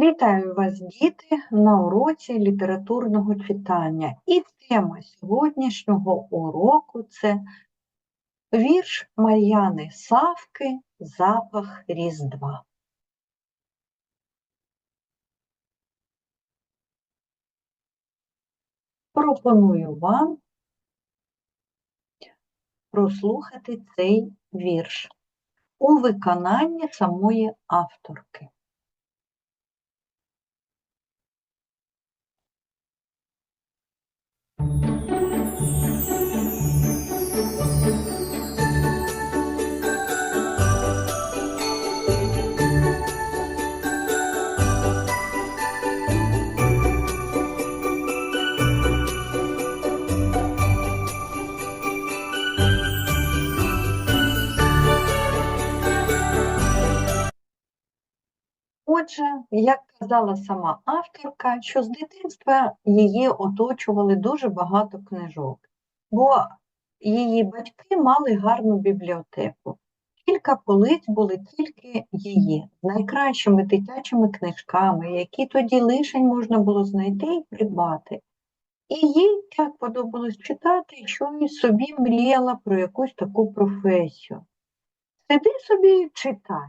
Вітаю вас, діти, на уроці літературного читання. І тема сьогоднішнього уроку це вірш Мар'яни Савки Запах Різдва. Пропоную вам прослухати цей вірш у виконанні самої авторки. Як казала сама авторка, що з дитинства її оточували дуже багато книжок, бо її батьки мали гарну бібліотеку. Кілька полиць були тільки її, найкращими дитячими книжками, які тоді лишень можна було знайти і придбати. І їй так подобалось читати, що і собі мріяла про якусь таку професію. Сиди собі читай.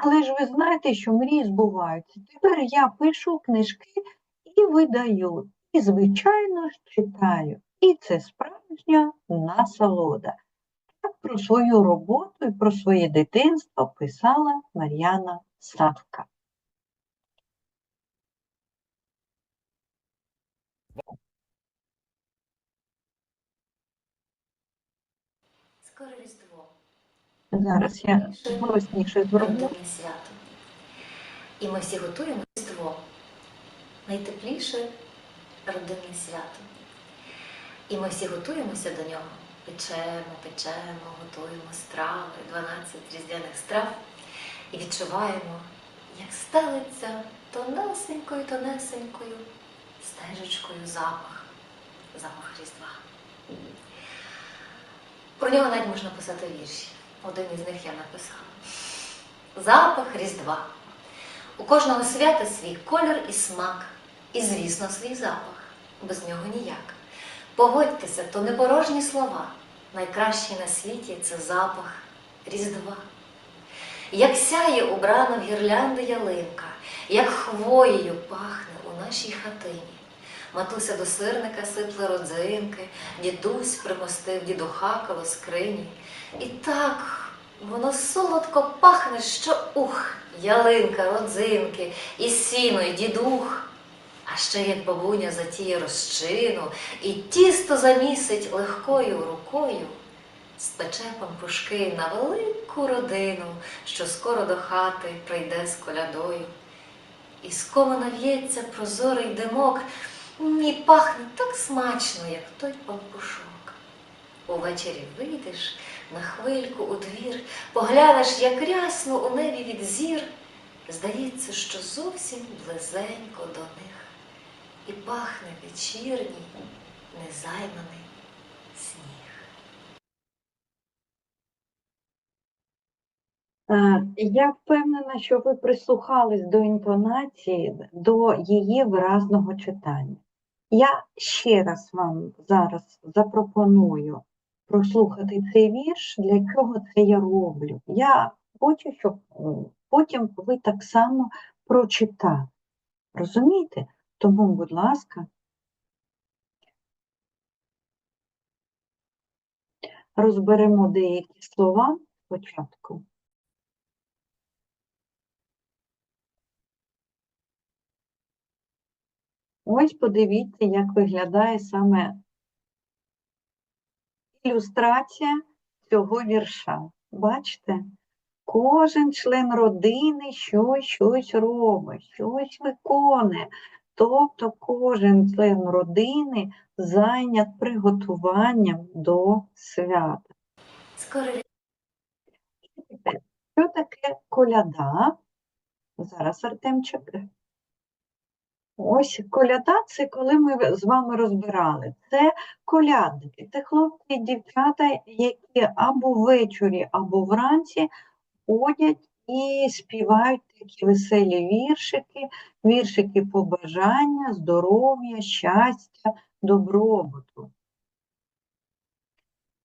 Але ж ви знаєте, що мрії збуваються. Тепер я пишу книжки і видаю. І, звичайно ж, читаю. І це справжня насолода. Так про свою роботу і про своє дитинство писала Мар'яна Савка. Скоро. Зараз я голосніше зроблю. І ми всі готуємо Різдво. Найтепліше родинне свято. І ми всі готуємося до нього. Печемо, печемо, готуємо страви, 12 різдвяних страв і відчуваємо, як стелиться тонесенькою, тонесенькою стежечкою запах, запах Різдва. Про нього навіть можна писати вірші. Один із них я написала. Запах Різдва. У кожного свята свій колір і смак, і, звісно, свій запах. Без нього ніяк. Погодьтеся, то не порожні слова. Найкращий на світі це запах Різдва. Як сяє убрана в гірлянди ялинка, як хвоєю пахне у нашій хатині. Матуся до сирника сипле родзинки, дідусь примостив дідуха коло скрині. І так воно солодко пахне, що ух, ялинка, родзинки, і сіно, і дідух. А ще як бабуня затіє розчину, і тісто замісить легкою рукою, спече пампушки на велику родину, що скоро до хати прийде з колядою. І скоро нав'ється прозорий димок, і пахне так смачно, як той пампушок. Увечері вийдеш на хвильку у двір, поглянеш, як рясно у небі від зір. Здається, що зовсім близенько до них, і пахне вечірній, незайманий сніг. Я впевнена, що ви прислухались до інтонації, до її виразного читання. Я ще раз вам зараз запропоную прослухати цей вірш, для чого це я роблю. Я хочу, щоб потім ви так само прочитали. Розумієте? Тому, будь ласка, розберемо деякі слова спочатку. Ось подивіться, як виглядає саме ілюстрація цього вірша. Бачите? Кожен член родини щось, щось робить, щось виконує. Тобто кожен член родини зайнят приготуванням до свята. Що таке коляда? Зараз Артемчик. Ось коляда це коли ми з вами розбирали. Це колядники, це хлопці і дівчата, які або ввечері, або вранці ходять і співають такі веселі віршики, віршики побажання, здоров'я, щастя, добробуту.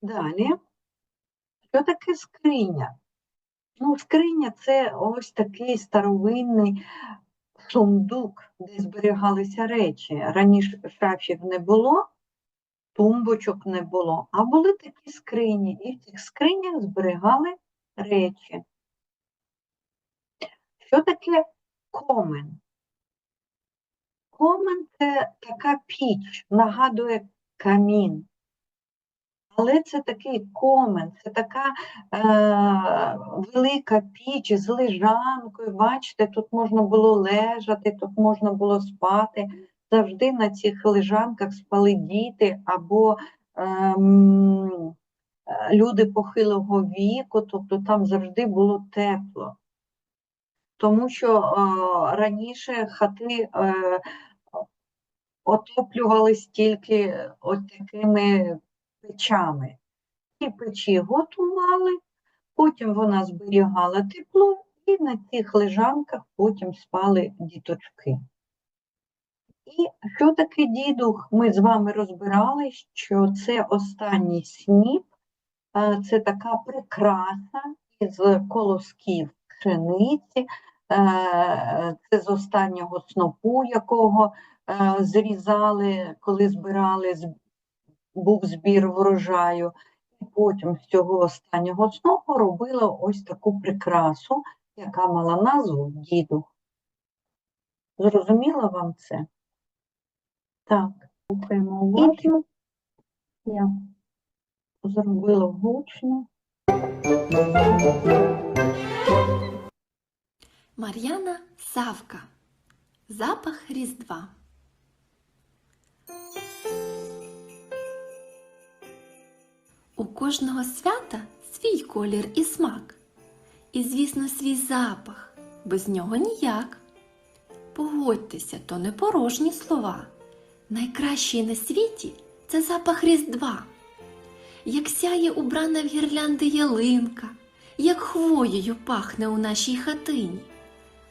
Далі, що таке скриня? Ну, скриня це ось такий старовинний сундук, де зберігалися речі. Раніше шафів не було, тумбочок не було, а були такі скрині, і в цих скринях зберігали речі. Що таке комен? Комен це така піч, нагадує камін. Але це такий комен, це така е, велика піч з лежанкою. Бачите, тут можна було лежати, тут можна було спати. Завжди на цих лежанках спали діти або ем, е, люди похилого віку, тобто там завжди було тепло. Тому що е, раніше хати е, отоплювались тільки от такими печами. Ці печі готували, потім вона зберігала тепло, і на цих лежанках потім спали діточки. І що таке дідух? Ми з вами розбирали, що це останній сніп, це така прикраса із колосків пшениці, це з останнього снопу, якого зрізали, коли збирали був збір врожаю, і потім з цього останнього снопу робила ось таку прикрасу, яка мала назву дідух. Зрозуміло вам це? Так, слухаємо уважно. Я зробила гучно. Мар'яна Савка. Запах Різдва. Кожного свята свій колір і смак. І, звісно, свій запах. Без нього ніяк. Погодьтеся, то не порожні слова. Найкращий на світі це запах Різдва. Як сяє убрана в гірлянди ялинка, як хвоєю пахне у нашій хатині.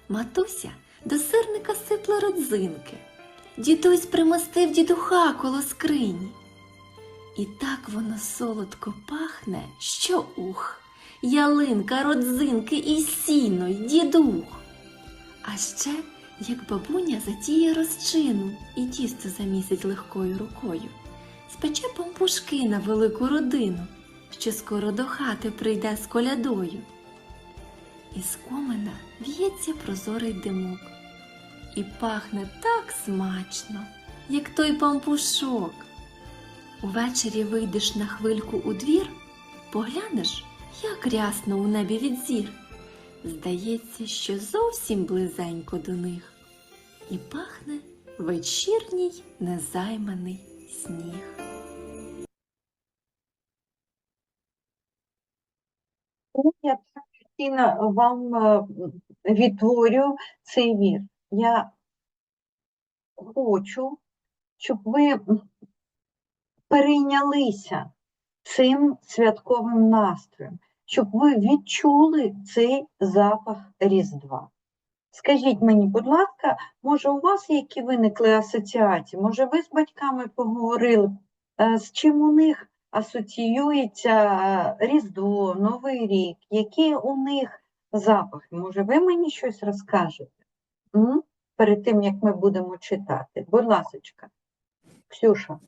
Матуся до сирника сипла родзинки, дідусь примостив дідуха коло скрині. І так воно солодко пахне, що ух, ялинка, родзинки і сіно, й дідух. А ще, як бабуня затіє розчину і тісто замісить легкою рукою, спече пампушки на велику родину, що скоро до хати прийде з колядою. Із комина в'ється прозорий димок, і пахне так смачно, як той пампушок. Увечері вийдеш на хвильку у двір, поглянеш, як рясно у небі від зір. Здається, що зовсім близенько до них, і пахне вечірній незайманий сніг. Ну, Я так вам е, відтворю цей вір. Я хочу, щоб ви перейнялися цим святковим настроєм, щоб ви відчули цей запах Різдва. Скажіть мені, будь ласка, може, у вас які виникли асоціації? Може, ви з батьками поговорили, е, з чим у них асоціюється е, Різдво, Новий рік, які у них запахи? Може, ви мені щось розкажете? М? Перед тим, як ми будемо читати. Будь ласочка, Ксюша.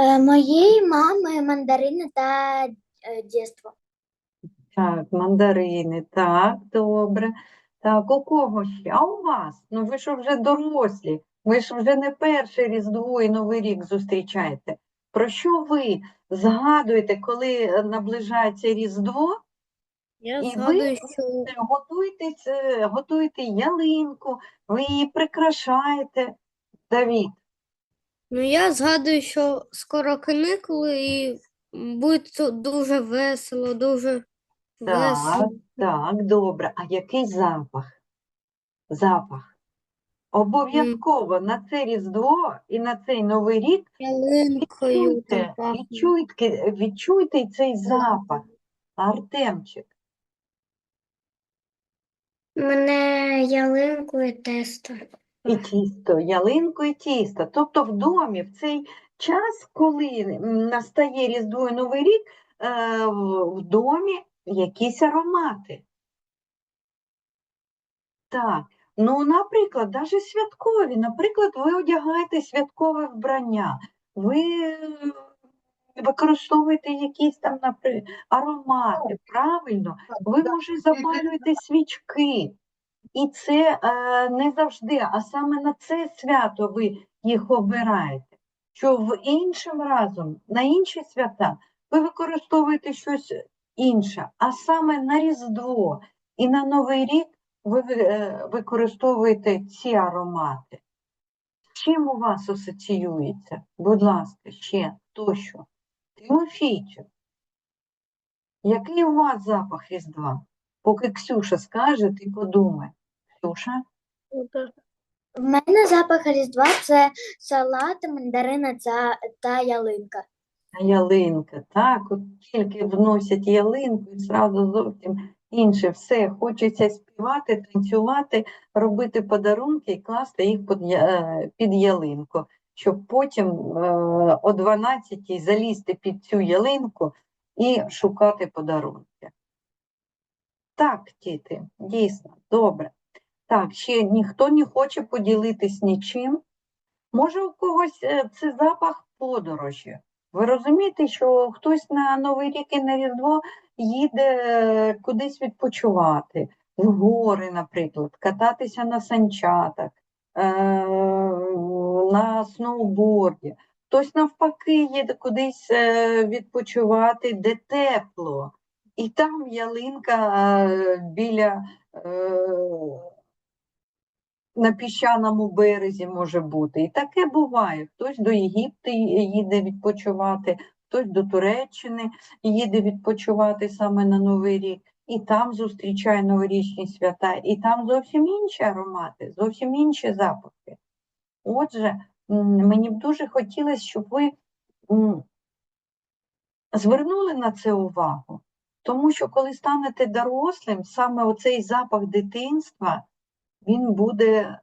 Е, Моєї мами мандарини та е, дєство. Так, мандарини, так, добре. Так, у кого ще? А у вас? Ну ви ж вже дорослі, ви ж вже не перше Різдво і Новий рік зустрічаєте. Про що ви згадуєте, коли е, наближається Різдво? Я І ви що е, готуєте ялинку, ви її прикрашаєте. Давід, Ну, я згадую, що скоро канікули і буде дуже весело, дуже так, весело. так, добре. А який запах? Запах. Обов'язково на це Різдво і на цей Новий рік Ялинкою Відчуйте, там пахне. відчуйте, відчуйте цей запах, Артемчик. Мене ялинку і тесто. І тісто, ялинку і тісто. Тобто в домі в цей час, коли настає Різдво і Новий рік, е, в домі якісь аромати. Так, ну, наприклад, навіть святкові. Наприклад, ви одягаєте святкове вбрання, ви використовуєте якісь там напри- аромати, правильно? Ви, може, запалюєте свічки. І це е, не завжди, а саме на це свято ви їх обираєте. Що в іншим разом, на інші свята, ви використовуєте щось інше, а саме на Різдво і на Новий рік ви е, використовуєте ці аромати. Чим у вас асоціюється? Будь ласка, ще тощо. Тимофійчик, який у вас запах Різдва? Поки Ксюша скаже, ти подумай. Ксюша? В мене запах Різдва це салат, мандарина та, та ялинка. А ялинка, так, от тільки вносять ялинку і зразу зовсім інше все. Хочеться співати, танцювати, робити подарунки і класти їх під, е, під ялинку, щоб потім е, о 12-й залізти під цю ялинку і шукати подарунки. Так, діти, дійсно, добре. Так, ще ніхто не хоче поділитись нічим. Може, у когось е, це запах подорожі. Ви розумієте, що хтось на Новий рік і на Різдво їде е, кудись відпочивати, в гори, наприклад, кататися на санчатах, е, на сноуборді. Хтось навпаки їде кудись відпочивати, де тепло. І там ялинка біля на піщаному березі може бути. І таке буває. Хтось до Єгипту їде відпочивати, хтось до Туреччини їде відпочивати саме на Новий рік, і там зустрічає новорічні свята, і там зовсім інші аромати, зовсім інші запахи. Отже, мені б дуже хотілося, щоб ви звернули на це увагу, тому що коли станете дорослим, саме оцей запах дитинства, він буде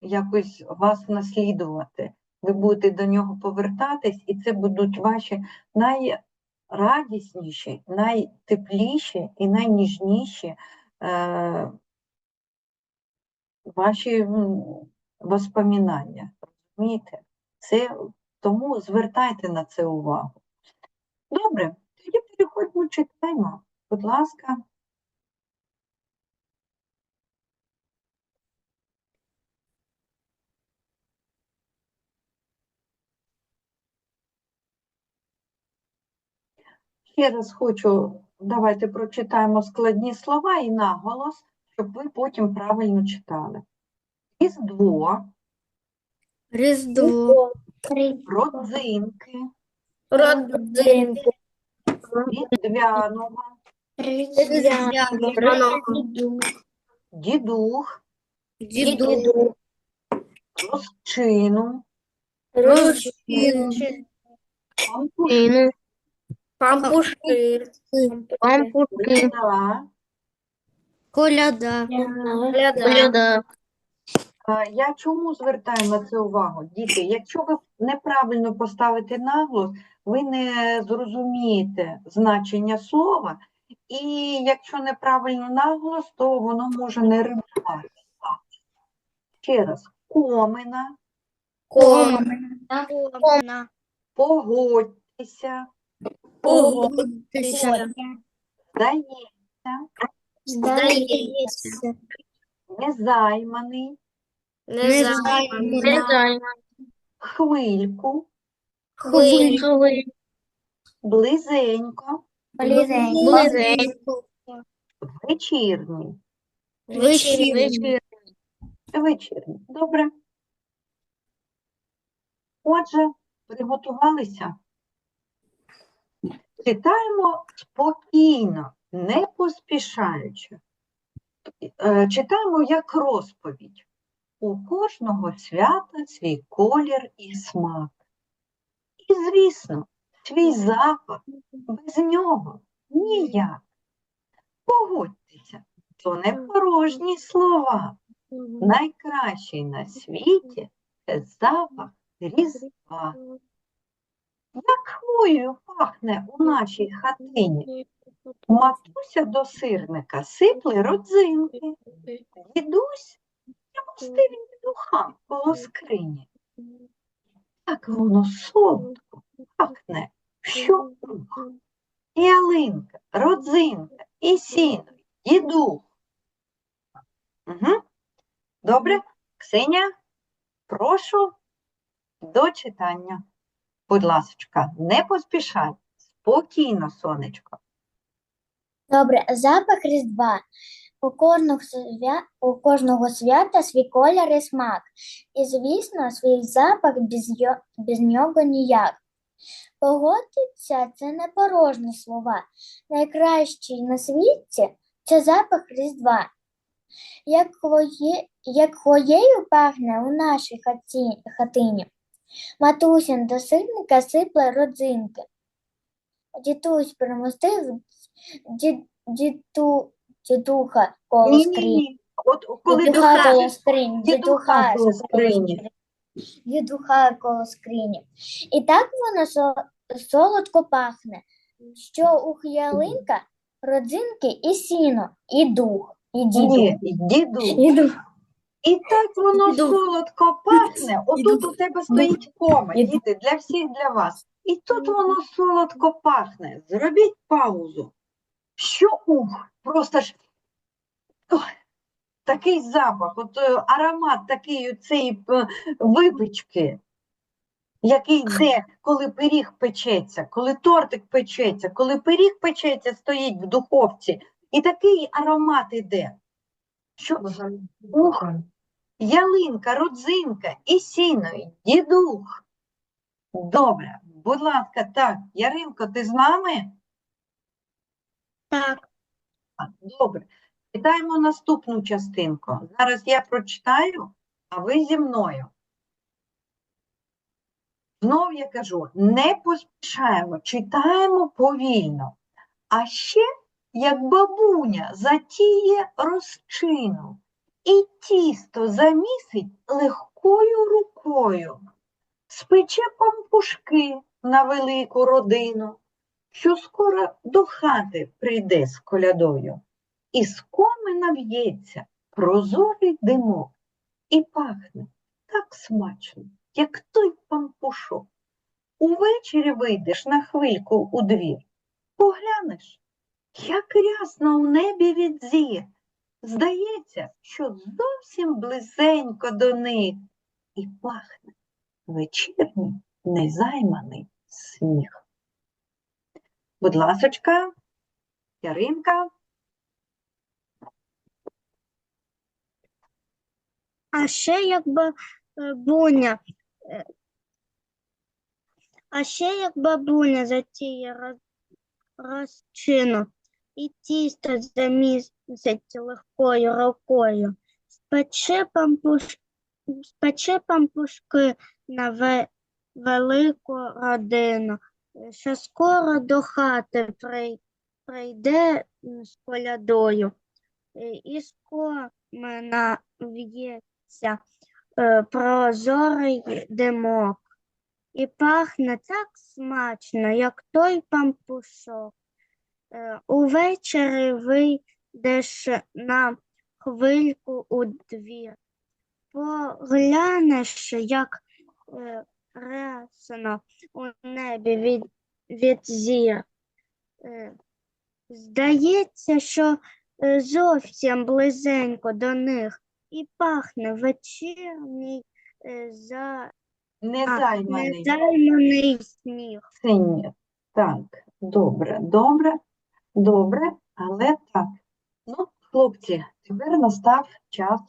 якось вас наслідувати. Ви будете до нього повертатись, і це будуть ваші найрадісніші, найтепліші і найніжніші е, ваші воспоминання. Розумієте? Це, тому звертайте на це увагу. Добре, тоді переходьмо, читаємо. Будь ласка. Ще раз хочу, давайте прочитаємо складні слова і наголос, щоб ви потім правильно читали. Різдво, Різдво, родзинки, родзинки, різдвяного, різдвяно, дідух, діду, розчину, пампушина, пампушир, пампушир, коляда. коляда, коляда, Я чому звертаю на це увагу? Діти, якщо ви неправильно поставите наголос, ви не зрозумієте значення слова, і якщо неправильно наголос, то воно може не римувати. Ще раз, комина, комна, погодьтеся, погодитися, здається, здається, незайманий, незаймана, хвильку, хвиль, близенько, близенько, вечірній. вечірній, Вечірній. Добре. Отже, приготувалися. Читаємо спокійно, не поспішаючи. Е, Читаємо як розповідь. У кожного свята свій колір і смак. І, звісно, свій запах, без нього ніяк. Погодьтеся, то не порожні слова. Найкращий на світі це запах різдва. Як хвоєю пахне у нашій хатині. Матуся до сирника сипле родзинки. Дідусь пустив духам коло скрині. Так воно солодко пахне щоух. І ялинка, родзинка, і сіно, і дух. Угу. Добре, Ксеня, прошу до читання. Будь ласочка, не поспішай, спокійно, сонечко. Добре, запах Різдва. У кожного, свя... у кожного свята свій колір і смак. І, звісно, свій запах без, йо... без нього ніяк. Погодиться це не порожні слова. Найкращий на світі це запах Різдва. Як, хвоє... Як хвоєю пахне у нашій хаті... хатині. Матусін до сирника сипле родзинки. Дідусь примостив дід... діду... дідуха коло Ні, ні, скрині. ні. От коли Дідуха духа, коло скрині. дідуха Дідуха коло скрині. скрині. Дідуха коло скрині. І так воно со- солодко пахне, що у ялинка родзинки і сіно, і дух, і діду. Ні, діду. І дух. І так воно Іду. солодко пахне. Отут у тебе стоїть кома, діти, для всіх, для вас. І тут воно солодко пахне. Зробіть паузу. Що ух, просто ж ох, такий запах, от е, аромат такий цієї випічки, який йде, коли пиріг печеться, коли тортик печеться, коли пиріг печеться, стоїть в духовці, і такий аромат іде. Що ух, ялинка, родзинка і сіно, дідух. Добре, будь ласка, так, Яринко, ти з нами? Так. Добре. Читаємо наступну частинку. Зараз я прочитаю, а ви зі мною. Знов я кажу, не поспішаємо, читаємо повільно. А ще, як бабуня затіє розчину і тісто замісить легкою рукою, спече пампушки на велику родину, що скоро до хати прийде з колядою. І з комина в'ється прозорий димок і пахне так смачно, як той пампушок. Увечері вийдеш на хвильку у двір, поглянеш, як рясно у небі від зір. Здається, що зовсім близенько до них і пахне вечірній незайманий сніг. Будь ласочка, Яринка. А ще як бабуня, е, а ще як бабуня затіє роз, розчину і тісто замісить легкою рукою, спече пампуш, спече пампушки на ве, велику родину, що скоро до хати прий, прийде з колядою. Е, І з комина в'ється е, прозорий димок. І пахне так смачно, як той пампушок. Е, Увечері вийдеш на хвильку у двір. Поглянеш, як е, рясно у небі від, від зір. Е, Здається, що е, зовсім близенько до них і пахне вечірній е, за Незайманий. незайманий сніг. Синє. Так, добре, добре, добре, але так. Ну, хлопці, тепер настав час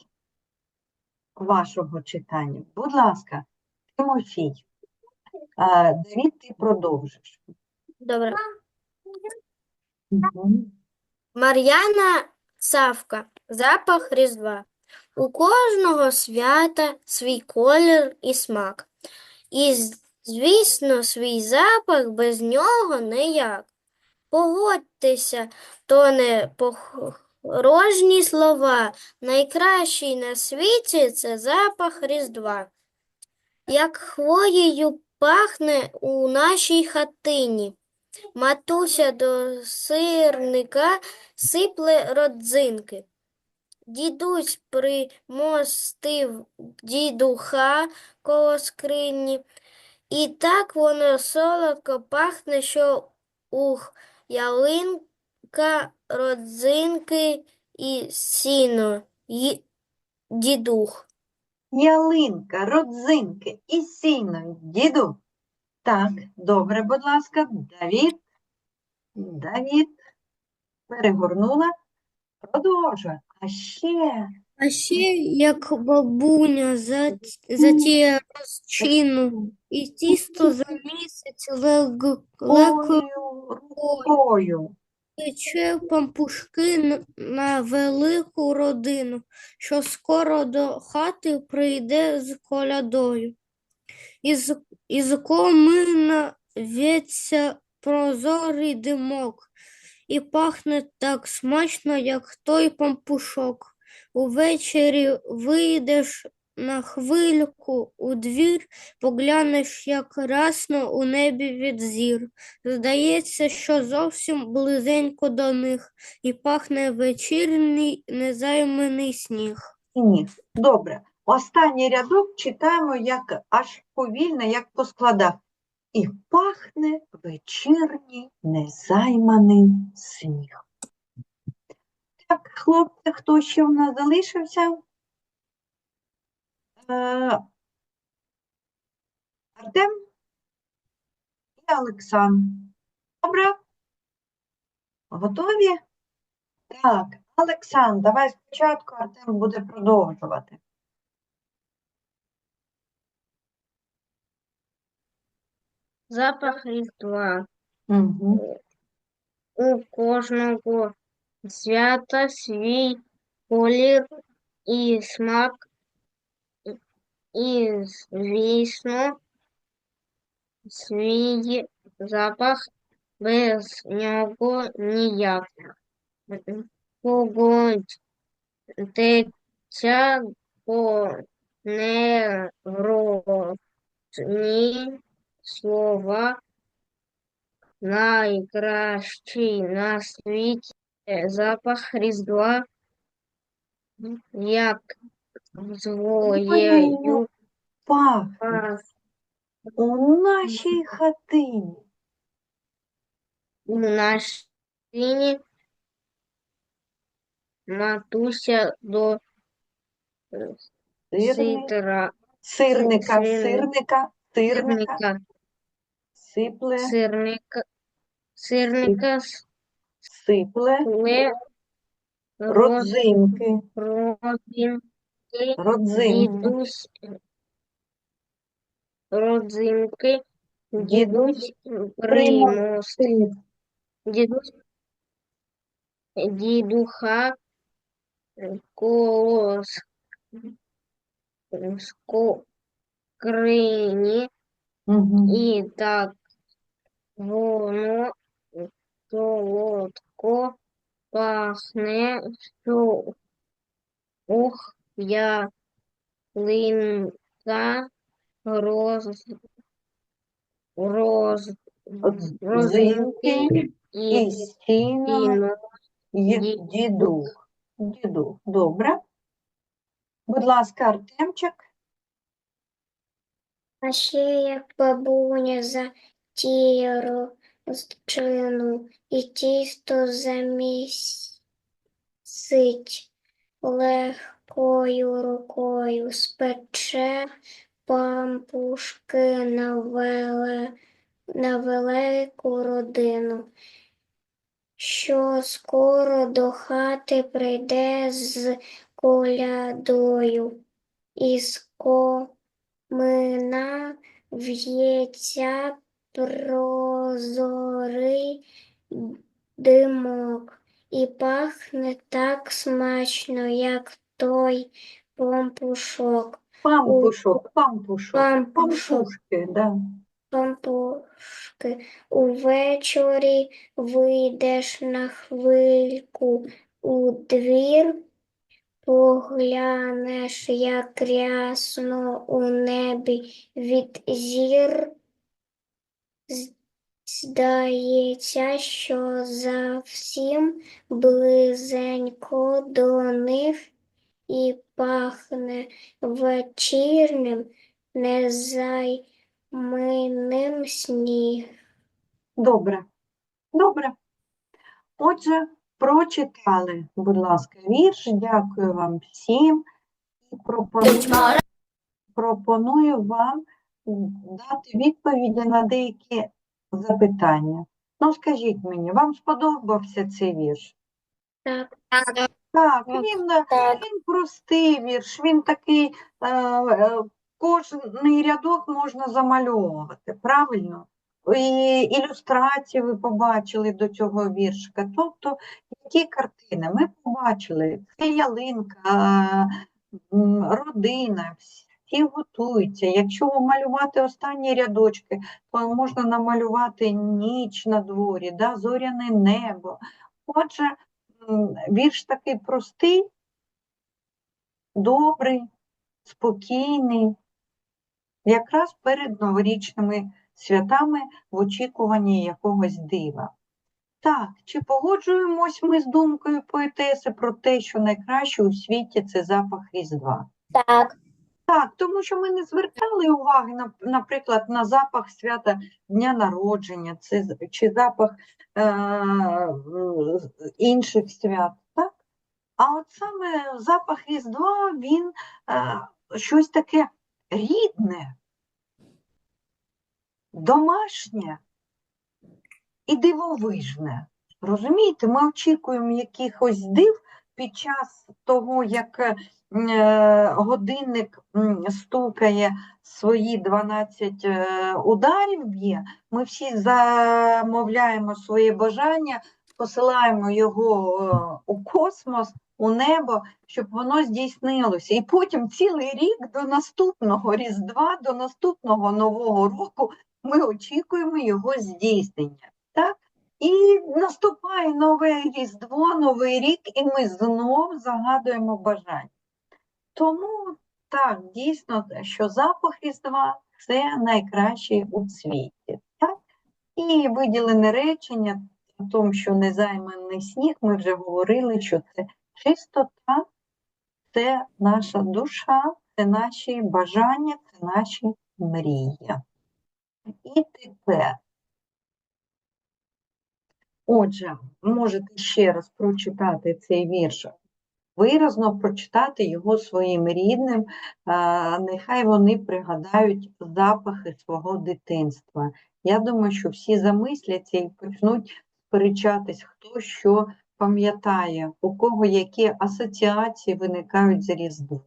вашого читання. Будь ласка, Тимофій, Давід, ти продовжиш. Добре. Мгм. Мар'яна Савка. Запах Різдва. У кожного свята свій колір і смак. І, звісно, свій запах без нього ніяк. Погодьтеся, то не пох... Порожні слова. Найкращий на світі це запах Різдва. Як хвоєю пахне у нашій хатині. Матуся до сирника сипле родзинки. Дідусь примостив дідуха коло скрині, і так воно солодко пахне, що ух, ялинка, родзинки і сіно, й дідух. Ялинка, родзинки і сіно, діду. Так, добре, будь ласка, Давід. Давід. Перегорнула. Продовжує. А ще А ще як бабуня за, затіє розчину, і тісто за місяць лег, рукою. Пече пампушки на велику родину, що скоро до хати прийде з колядою. Із, із комина вється прозорий димок, і пахне так смачно, як той пампушок. Увечері вийдеш на хвильку у двір, поглянеш, як расно у небі від зір. Здається, що зовсім близенько до них, і пахне вечірній незайманий сніг. Ні. Добре. Останній рядок читаємо як аж повільно, як по складах. І пахне вечірній незайманий сніг. Так, хлопці, хто ще в нас залишився? Е, Артем і Олександр. Добре? Готові? Так, Олександр, давай спочатку Артем буде продовжувати. Запах різдва. Угу. У кожного свята свій колір і смак, і, звісно, свій запах, без нього ніяк. Погодьтеся, по неврожні слова найкращий на світі запах Різдва, як своєю Пахне пах у нашій хатині. у нашій матуся до Сирни- ситра, Сирника, сирни- сирника, сирника, сирника, сипле, сирника, сирника сипле, родзинки, родзинки, родзинки, дідусь, родзинки, Дідусь дідусь примостив, сип, дідусь, дідуха колос, скрині, Мгм. і так воно солодко пахне, що ух, ялинка роз, роз, розинки і і дідух. Дідух, добре. Будь ласка, Артемчик. А ще як бабуня затіє розчину і тісто замісить легкою рукою, спече пампушки на, веле, на велику родину, що скоро до хати прийде з колядою із ко Мина в'ється прозорий димок і пахне так смачно, як той помпушок. Пампушок, пампушок, Пампушок. пампушки, да. Пампушки. Увечері вийдеш на хвильку, у двір, поглянеш, як рясно у небі від зір. З- Здається, що зовсім близенько до них і пахне вечірним незайминим сніг. Добре. Добре. Отже, прочитали, будь ласка, вірш. Дякую вам всім. І пропоную, пропоную вам дати відповіді на деякі запитання. Ну, скажіть мені, вам сподобався цей вірш? Так, Так, він, е, так, він простий вірш, він такий, е, е, кожний рядок можна замальовувати, правильно? І ілюстрації ви побачили до цього віршика. Тобто, які картини? Ми побачили, це ялинка, родина, всі готуються. Якщо малювати останні рядочки, то можна намалювати ніч на дворі, да, зоряне небо. Отже, вірш такий простий, добрий, спокійний, якраз перед новорічними святами в очікуванні якогось дива. Так, чи погоджуємось ми з думкою поетеси про те, що найкраще у світі це запах Різдва? так, Так, тому що ми не звертали уваги, на- наприклад, на запах свята дня народження, це, чи запах е, інших свят. Так? А от саме запах Різдва, він е, щось таке рідне, домашнє і дивовижне. Розумієте, ми очікуємо якихось див під час того, як е, е, годинник стукає свої 12 е, ударів б'є, ми всі замовляємо своє бажання, посилаємо його у космос, у небо, щоб воно здійснилося. І потім цілий рік до наступного Різдва, до наступного Нового року ми очікуємо його здійснення. І наступає нове Різдво, Новий рік, і ми знов загадуємо бажання. Тому так, дійсно, що запах Різдва це найкращий у світі. Так? І виділене речення о тому, що незайманий сніг, ми вже говорили, що це чистота, це наша душа, це наші бажання, це наші мрії. І тепер. Отже, можете ще раз прочитати цей вірш, виразно прочитати його своїм рідним, нехай вони пригадають запахи свого дитинства. Я думаю, що всі замисляться і почнуть сперечатись, хто що пам'ятає, у кого які асоціації виникають з Різдвом.